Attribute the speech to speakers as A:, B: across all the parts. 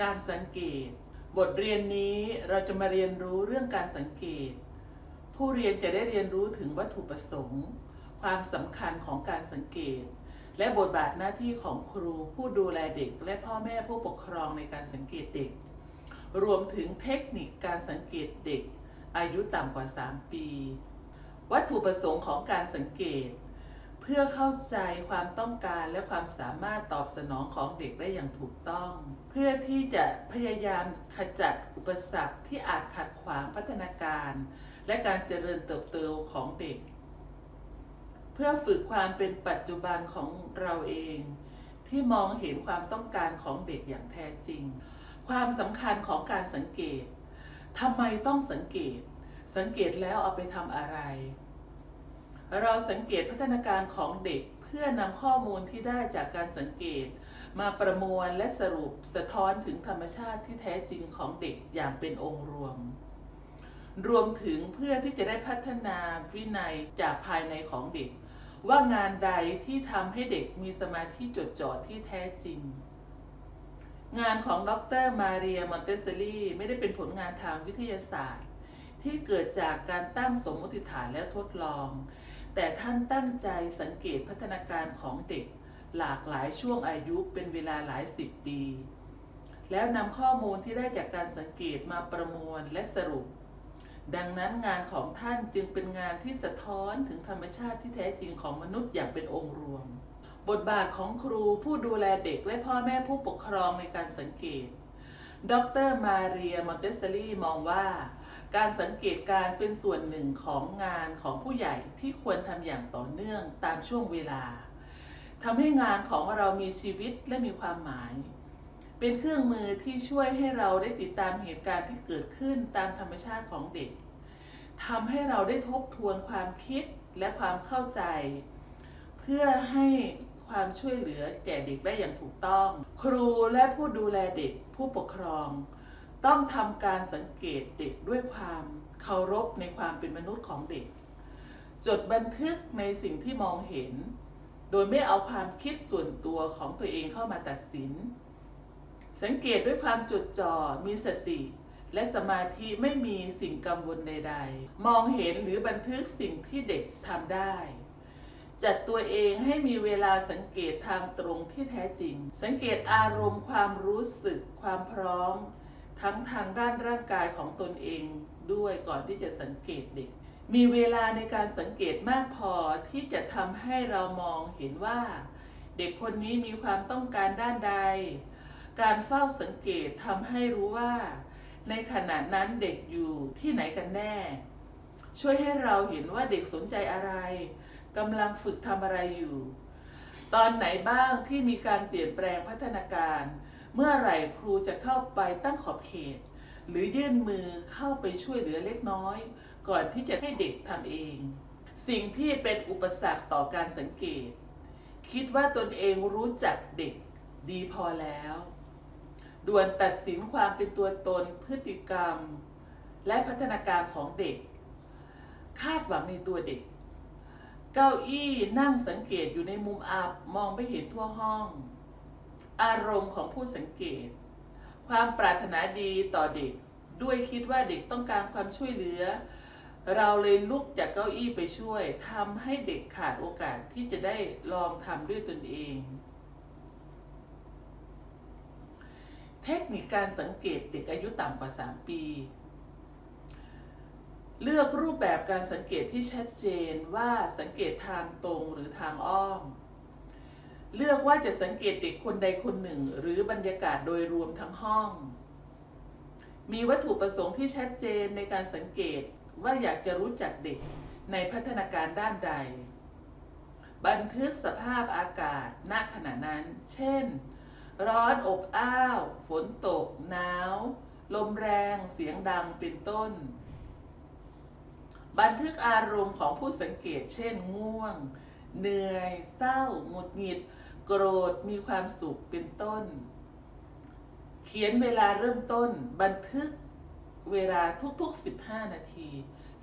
A: การสังเกต บทเรียนนี้เราจะมาเรียนรู้เรื่องการสังเกต ผู้เรียนจะได้เรียนรู้ถึงวัตถุประสงค์ ความสำคัญของการสังเกต และบทบาทหน้าที่ของครูผู้ดูแลเด็ก และพ่อแม่ผู้ปกครองในการสังเกตเด็ก รวมถึงเทคนิคการสังเกตเด็ก อายุต่ำกว่า 3 ปี วัตถุประสงค์ของการสังเกต เพื่อเข้าใจความต้องการและความสามารถตอบสนองของเด็กได้อย่างถูกต้อง เพื่อที่จะพยายามขจัดอุปสรรคที่อาจขัดขวางพัฒนาการ และการเจริญเติบโตของเด็ก เพื่อฝึกความเป็นปัจจุบันของเราเอง ที่มองเห็นความต้องการของเด็กอย่างแท้จริง ความสำคัญของการสังเกตทำไมต้องสังเกต สังเกตแล้วเอาไปทำอะไร เราสังเกตพัฒนาการของเด็กเพื่อนำข้อมูลที่ได้จากการสังเกต มาประมวลและสรุปสะท้อนถึงธรรมชาติที่แท้จริงของเด็กอย่างเป็นองค์รวม รวมถึงเพื่อที่จะได้พัฒนาวินัยจากภายในของเด็ก ว่างานใดที่ทำให้เด็กมีสมาธิจดจ่อที่แท้จริง งานของดรมาเรียมอนเตสซอรีไม่ได้เป็นผลงานทางวิทยาศาสตร์ ที่เกิดจากการตั้งสมมติฐานและทดลอง แต่ท่านตั้งใจสังเกตพัฒนาการของเด็กหลากหลายช่วงอายุเป็นเวลาหลายสิบปี แล้วนำข้อมูลที่ได้จากการสังเกตมาประมวลและสรุป ดังนั้นงานของท่านจึงเป็นงานที่สะท้อนถึงธรรมชาติที่แท้จริงของมนุษย์อย่างเป็นองค์รวม บทบาทของครูผู้ดูแลเด็กและพ่อแม่ผู้ปกครองในการสังเกต ดรมาเรียมอนเตสซอรี่มองว่าการสังเกตการเป็นส่วนหนึ่งของงานของผู้ใหญ่ที่ควรทำอย่างต่อเนื่องตามช่วงเวลาทำให้งานของเรามีชีวิตและมีความหมาย เป็นเครื่องมือที่ช่วยให้เราได้ติดตามเหตุการณ์ที่เกิดขึ้นตามธรรมชาติของเด็กทำให้เราได้ทบทวนความคิดและความเข้าใจ เพื่อให้ ความช่วยเหลือแก่เด็กได้อย่างถูกต้อง ครูและผู้ดูแลเด็กผู้ปกครอง ต้องทำการสังเกตเด็กด้วยความเคารพในความเป็นมนุษย์ของเด็ก จดบันทึกในสิ่งที่มองเห็น โดยไม่เอาความคิดส่วนตัวของตัวเองเข้ามาตัดสิน สังเกตด้วยความจดจ่อมีสติและสมาธิไม่มีสิ่งกังวลใด ๆ มองเห็นหรือบันทึกสิ่งที่เด็กทำได้ จัดตัวเองให้มีเวลาสังเกตทางตรงที่แท้จริง สังเกตอารมณ์ความรู้สึกความพร้อม ทั้งทางด้านร่างกายของตนเองด้วยก่อนที่จะสังเกตเด็ก มีเวลาในการสังเกตมากพอที่จะทำให้เรามองเห็นว่า เด็กคนนี้มีความต้องการด้านใด การเฝ้าสังเกตทำให้รู้ว่า ในขณะนั้นเด็กอยู่ที่ไหนกันแน่ ช่วยให้เราเห็นว่าเด็กสนใจอะไร กำลังฝึกทำอะไรอยู่ ตอนไหนบ้างที่มีการเปลี่ยนแปลงพัฒนาการ เมื่อไหร่ครูจะเข้าไปตั้งขอบเขต หรือยื่นมือเข้าไปช่วยเหลือเล็กน้อย ก่อนที่จะให้เด็กทำเอง สิ่งที่เป็นอุปสรรคต่อการสังเกต คิดว่าตนเองรู้จักเด็กดีพอแล้วด่วนตัดสินความเป็นตัวตนพฤติกรรม และพัฒนาการของเด็ก คาดหวังในตัวเด็ก เก้าอี้นั่งสังเกตอยู่ในมุมอับมองไม่เห็นทั่วห้อง อารมณ์ของผู้สังเกต ความปรารถนาดีต่อเด็ก ด้วยคิดว่าเด็กต้องการความช่วยเหลือ เราเลยลุกจากเก้าอี้ไปช่วยทำให้เด็กขาดโอกาสที่จะได้ลองทำด้วยตนเอง เทคนิคการสังเกตเด็กอายุต่ำกว่า 3 ปี เลือกรูปแบบการสังเกตที่ชัดเจนว่าสังเกตทางตรงหรือทางอ้อม เลือกว่าจะสังเกตเด็กคนใดคนหนึ่ง หรือบรรยากาศโดยรวมทั้งห้อง มีวัตถุประสงค์ที่ชัดเจนในการสังเกตว่าอยากจะรู้จักเด็กในพัฒนาการด้านใด บันทึกสภาพอากาศณขณะนั้น เช่น ร้อนอบอ้าว ฝนตก หนาว ลมแรง เสียงดัง เป็นต้น บันทึกอารมณ์ของผู้สังเกต เช่น ง่วง เหนื่อย เศร้า หงุดหงิด โกรธ มีความสุข เป็นต้น เขียนเวลาเริ่มต้น บันทึกเวลาทุกๆ 15 นาที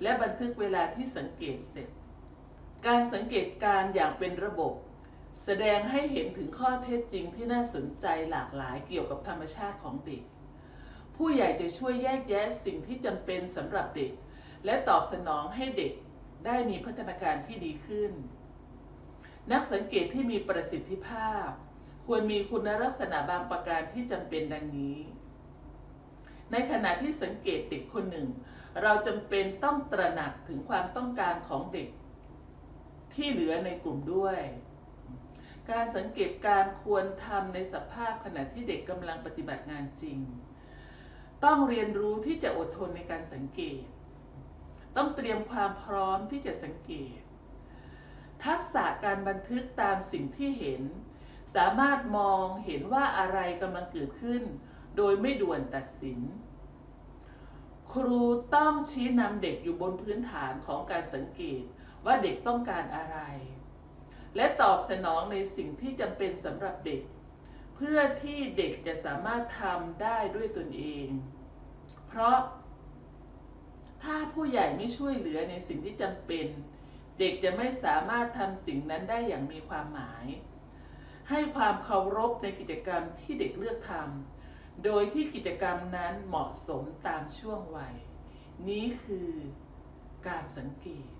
A: และบันทึกเวลาที่สังเกตเสร็จ การสังเกตการอย่างเป็นระบบ แสดงให้เห็นถึงข้อเท็จจริงที่น่าสนใจหลากหลายเกี่ยวกับธรรมชาติของเด็ก ผู้ใหญ่จะช่วยแยกแยะสิ่งที่จำเป็นสำหรับเด็ก และตอบสนองให้เด็กได้มีพัฒนาการที่ดีขึ้น นักสังเกตที่มีประสิทธิภาพ ควรมีคุณลักษณะบางประการที่จำเป็นดังนี้ ในขณะที่สังเกตเด็กคนหนึ่ง เราจำเป็นต้องตระหนักถึงความต้องการของเด็ก ที่เหลือในกลุ่มด้วย การสังเกตการควรทำในสภาพขณะที่เด็กกำลังปฏิบัติงานจริง ต้องเรียนรู้ที่จะอดทนในการสังเกต ต้องเตรียมความพร้อมที่จะสังเกต ทักษะการบันทึกตามสิ่งที่เห็น สามารถมองเห็นว่าอะไรกำลังเกิดขึ้น โดยไม่ด่วนตัดสิน ครูต้องชี้นำเด็กอยู่บนพื้นฐานของการสังเกตว่าเด็กต้องการอะไร และตอบสนองในสิ่งที่จำเป็นสำหรับเด็ก เพื่อที่เด็กจะสามารถทำได้ด้วยตนเอง เพราะ ถ้าผู้ใหญ่ไม่ช่วยเหลือในสิ่งที่จำเป็น เด็กจะไม่สามารถทำสิ่งนั้นได้อย่างมีความหมาย ให้ความเคารพในกิจกรรมที่เด็กเลือกทำโดยที่กิจกรรมนั้นเหมาะสมตามช่วงวัย นี้คือการสังเกต